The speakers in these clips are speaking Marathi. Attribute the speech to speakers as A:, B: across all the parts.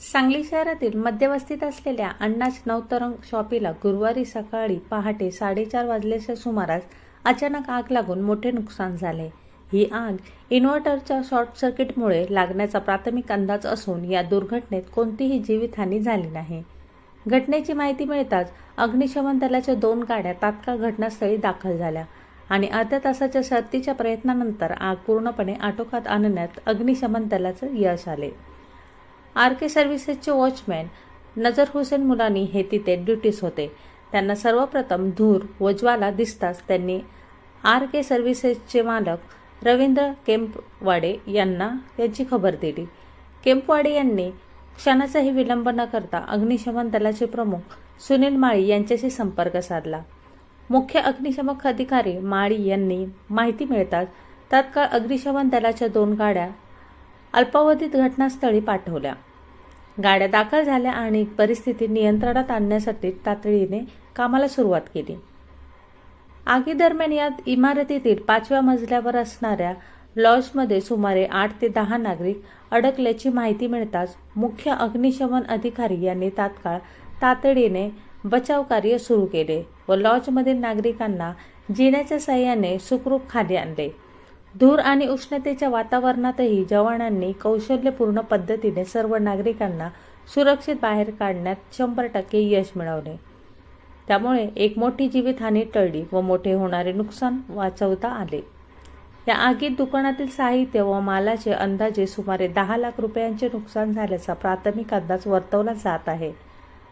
A: सांगली शहरातील मध्यवस्तीत असलेल्या अण्णाच नवतरंग शॉपीला गुरुवारी सकाळी पहाटे साडेचार वाजल्याच्या सुमारास अचानक आग लागून मोठे नुकसान झाले. ही आग इन्व्हर्टरच्या शॉर्ट सर्किटमुळे लागण्याचा प्राथमिक अंदाज असून या दुर्घटनेत कोणतीही जीवितहानी झाली नाही. घटनेची माहिती मिळताच अग्निशमन दलाच्या दोन गाड्या तात्काळ घटनास्थळी दाखल झाल्या आणि अर्ध्या तासाच्या शर्तीच्या प्रयत्नानंतर आग पूर्णपणे आटोक्यात आणण्यात अग्निशमन दलाचं यश आले. आर के सर्व्हिसेसचे वॉचमॅन नजर हुसेन मुलानी हे तिथे ड्युटीस होते. त्यांना सर्वप्रथम धूर व ज्वाला दिसताच त्यांनी आर के सर्व्हिसेसचे मालक रवींद्र केम्पवाडे यांना याची खबर दिली. केम्पवाडे यांनी क्षणाचाही विलंब न करता अग्निशमन दलाचे प्रमुख सुनील माळी यांच्याशी संपर्क साधला. मुख्य अग्निशमक अधिकारी माळी यांनी माहिती मिळताच तात्काळ अग्निशमन दलाच्या दोन गाड्या अल्पावधीत घटनास्थळी पाठवल्या. गाड्या दाखल झाल्या आणि परिस्थिती नियंत्रणात आणण्यासाठी तातडीने कामाला सुरुवात केली. आगीदरम्यान यात इमारतीतील पाचव्या मजल्यावर असणाऱ्या लॉजमध्ये सुमारे आठ ते दहा नागरिक अडकल्याची माहिती मिळताच मुख्य अग्निशमन अधिकारी यांनी तात्काळ तातडीने बचाव कार्य सुरू केले व लॉजमधील नागरिकांना जिन्याच्या साह्याने सुखरूप खाली आणले. धूर आणि उष्णतेच्या वातावरणातही जवानांनी कौशल्यपूर्ण पद्धतीने सर्व नागरिकांना सुरक्षित बाहेर काढण्यात शंभर टक्के यश मिळवले. त्यामुळे एक मोठी जीवितहानी टळली व मोठे होणारे नुकसान वाचवता आले. या आगीत दुकानातील साहित्य व मालाचे अंदाजे सुमारे दहा लाख रुपयांचे नुकसान झाल्याचा प्राथमिक अंदाज वर्तवला जात आहे.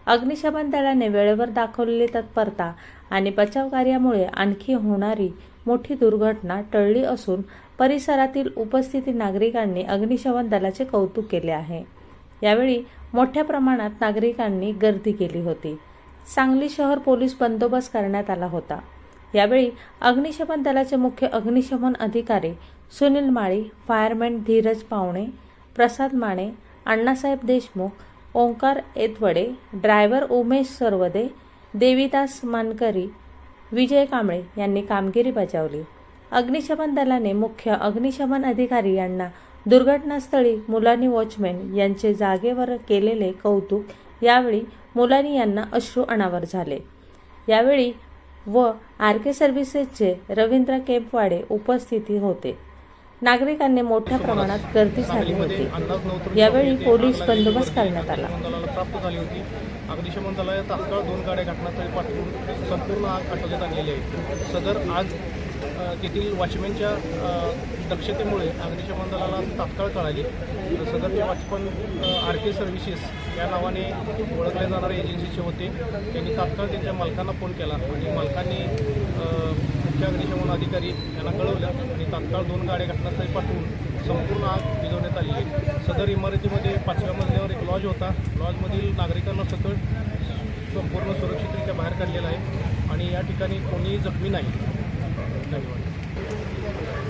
A: अग्निशमन दलाने वेळेवर दाखवलेली तत्परता आणि बचाव कार्यामुळे आणखी होणारी मोठी दुर्घटना टळली असून परिसरातील उपस्थित नागरिकांनी अग्निशमन दलाचे कौतुक केले आहे. यावेळी मोठ्या प्रमाणात नागरिकांनी गर्दी केली होती. सांगली शहर पोलीस बंदोबस्त करण्यात आला होता. यावेळी अग्निशमन दलाचे मुख्य अग्निशमन अधिकारी सुनील माळी फायरमॅन धीरज पावणे प्रसाद माने अण्णासाहेब देशमुख ओंकार एतवडे ड्रायव्हर उमेश सरवदे देवीदास मानकरी विजय कांबळे यांनी कामगिरी बजावली. अग्निशमन दलाने मुख्य अग्निशमन अधिकारी यांना दुर्घटनास्थळी मुलानी वॉचमॅन यांचे जागेवर केलेले कौतुक यावेळी मुलानी यांना अश्रू अनावर झाले. यावेळी व आर के सर्व्हिसेसचे रवींद्र केपवाडे उपस्थिती होते. नागरिकांनी मोठ्या प्रमाणात गर्दी झाली होती. यावेळी पोलीस बंदोबस्त करण्यात आला.
B: प्राप्त झाली होती. अग्निशमन दलाने तात्काळ दोन गाड्या घटनास्थळी पाठवून संपूर्ण आग आटोक्यात आणलेली आहे. सदर आग तेथील वॉचमॅनच्या दक्षतेमुळे अग्निशमन दलाला तात्काळ कळाली. सदरचे वॉचमन आर के सर्व्हिसेस या नावाने ओळखले जाणाऱ्या एजन्सीचे होते. त्यांनी तात्काळ त्यांच्या मालकांना फोन केला आणि मालकांनी अ, मुख्य अग्निशमन अधिकारी यांना कळवलं आणि तात्काळ दोन गाड्या घटनास्थळी पाठवून संपूर्ण आग विझवण्यात आली आहे. सदर इमारतीमध्ये पाचव्या मजल्यावर एक लॉज होता. लॉजमधील नागरिकांना सकट संपूर्ण सुरक्षितरित्या बाहेर काढलेला आहे आणि या ठिकाणी कोणीही जखमी नाही. धन्यवाद.